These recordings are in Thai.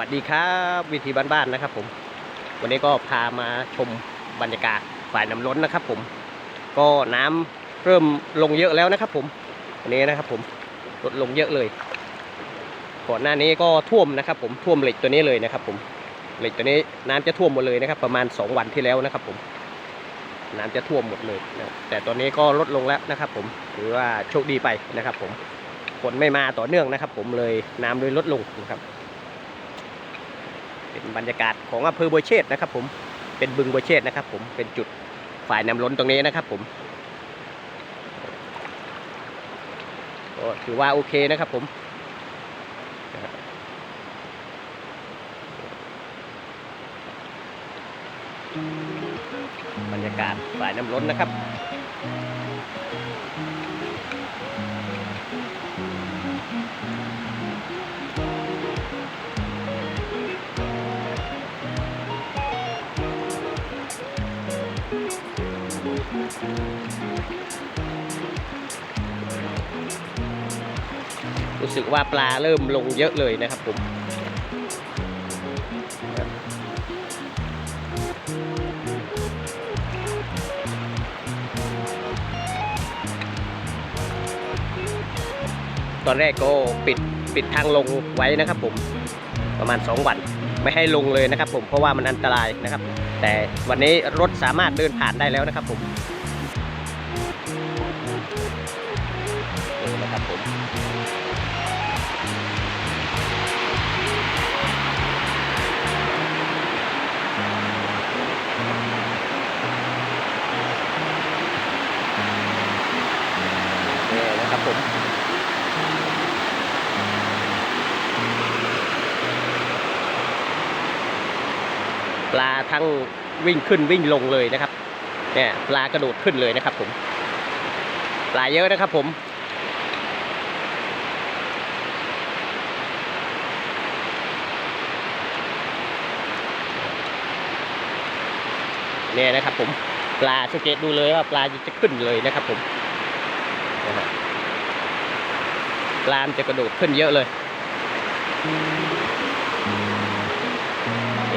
วัสดีครับวิธีบ้านๆนะครับผม วันนี้ก็พามาชมบรรยากาศฝ่ายน้ำล้นนะครับผม ก็น้ำเริ่มลงเยอะแล้วนะครับผมวันนี้นะครับผมลดลงเยอะเลย ก่อนหน้านี้ก็ท่วมนะครับ ผมท่วมเหล็กตัวนี้เลยนะครับ ผมเหล็กตัวนี้น้ำจะท่วมหมดเลยนะครับ ประมาณ 2 วันที่แล้วนะครับ ผม น้ำจะท่วมหมดเลยนะแต่ตอนนี้ก็ลดลงแล้วนะครับ ผมถือว่าโชคดีไปนะครับ ผมฝนไม่มาต่อเนื่องนะครับ ผมเลยน้ำเลยลดลงนะครับ เป็นบรรยากาศของอำเภอบัวเชษฐ์นะครับผมเป็นบึงบัวเชษฐ์นะครับ ผมเป็นจุดฝ่ายน้ำล้นตรงนี้นะครับ ผมก็ถือว่าโอเคนะครับผมบรรยากาศฝ่ายน้ำล้นนะครับ รู้สึกว่าปลาเริ่มลงเยอะเลยนะครับผมตอนแรกก็ปิดปิดทางลงไว้นะครับผมประมาณ 2 วันไม่ให้ลงเลยนะครับผมเพราะว่ามันอันตรายนะครับ แต่วันนี้รถสามารถเดินผ่านได้แล้วนะครับผม ปลาทั้งวิ่งขึ้นวิ่งลงเลยนะครับเนี่ยปลากระโดดขึ้นเลยนะครับ ผม ปลาเยอะนะครับ ผมเนี่ยนะครับ ผมปลาสังเกตดูเลยว่าปลาจะขึ้นเลยนะครับ ผมปลามจะกระโดดขึ้นเยอะเลย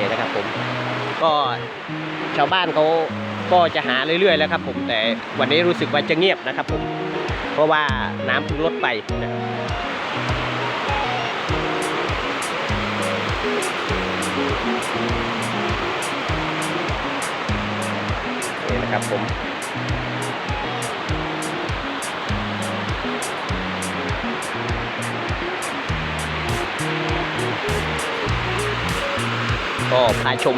นี่นะครับผม ก็ชาวบ้านเขาก็จะหาเรื่อยๆแล้วครับผมแต่วันนี้รู้สึกว่าจะเงียบนะครับผม เพราะว่าน้ำเพิ่งลดไปนะนี่นะครับผม ก็พาชม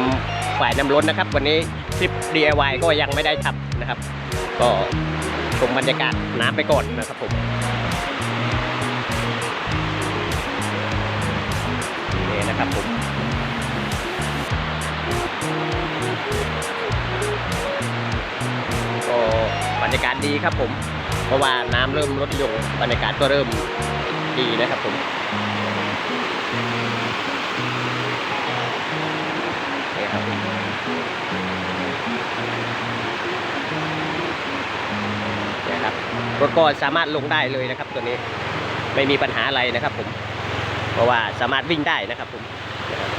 ฝ่ายน้ำล้นนะครับ วันนี้คลิป DIY ก็ยังไม่ได้ทำนะครับ ก็ชมบรรยากาศน้ำไปก่อนนะครับผมนี่นะครับผมก็บรรยากาศดีครับผม เพราะว่าน้ำเริ่มลดลงบรรยากาศก็เริ่มดีนะครับผม รถก็สามารถลงได้เลยนะครับ ตัวนี้ไม่มีปัญหาอะไรนะครับ ผม เพราะว่าสามารถวิ่งได้นะครับ ผมนะครับ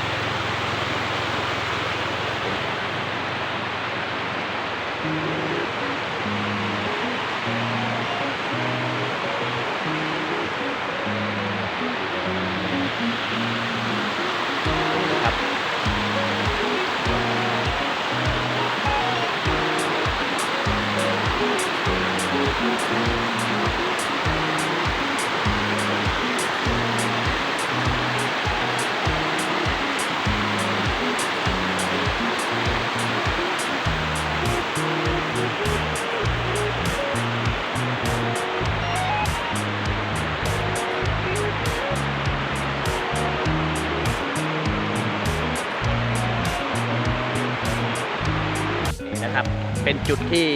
เป็นจุดที่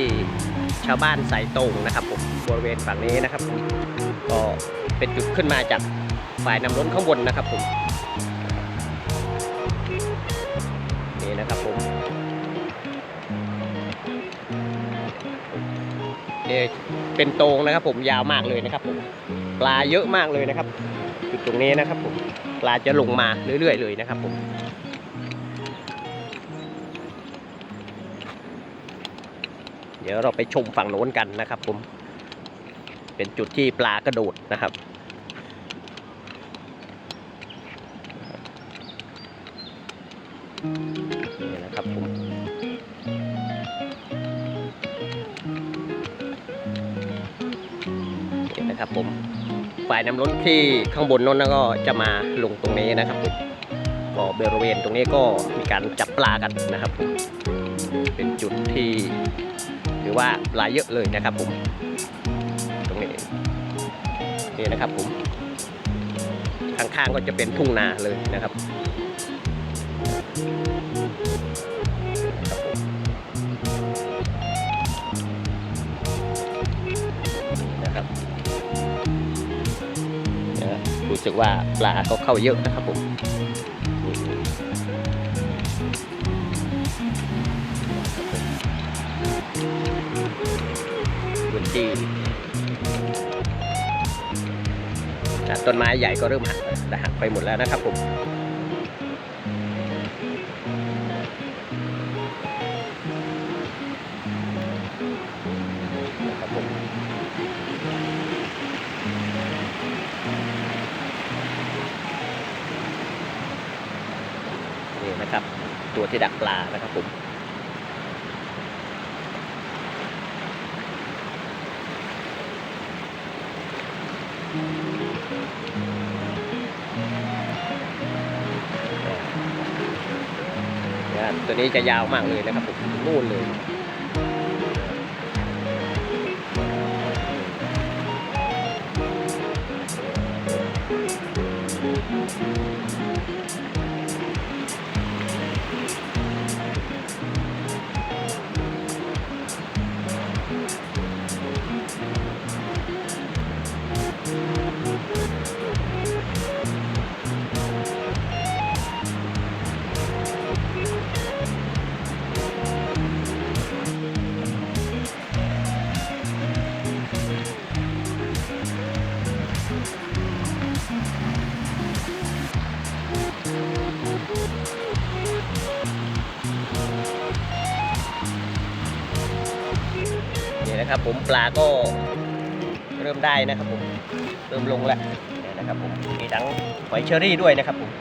ชาวบ้านสายตรงนะครับผมบริเวณฝั่งนี้นะครับผมก็เป็นจุดขึ้นมาจากฝ่ายน้ำล้นข้างบนนะครับผมนี่นะครับผมเนี่ยเป็นตรงนะครับผมยาวมากเลยนะครับผมปลาเยอะมากเลยนะครับจุดตรงนี้นะครับผมปลาจะลงมาเรื่อยๆเลยนะครับผม เดี๋ยวเราไปชมฝั่งโน้นกันนะครับผม เป็นจุดที่ปลากระโดดนะครับ นี่นะครับผมนี่นะครับผม ฝ่ายน้ำล้นที่ข้างบนโน้นก็จะมาลงตรงนี้นะครับผมก็บริเวณตรงนี้ก็มีการจับปลากันนะครับผมเป็นจุดที่ ถือว่าปลาเยอะเลยนะครับผม ตรงนี้นี่นะครับผม ข้างๆก็จะเป็นทุ่งนาเลยนะครับนะครับผมนะครับรู้สึกว่าปลาก็เข้าเยอะนะครับผม พื้นที่ต้นไม้ใหญ่ก็เริ่มหักแต่หักไปหมดแล้วนะครับผมนี่นะครับ ตัวที่ดักปลานะครับผม ตัวนี้จะยาวมากเลยนะครับผมนู่นเลยนี่ นะครับ ผมปลาก็เริ่มได้นะครับผมเริ่มลงแล้วเนี่ยนะครับผมมีทั้งหอยเชอรี่ด้วยนะครับผม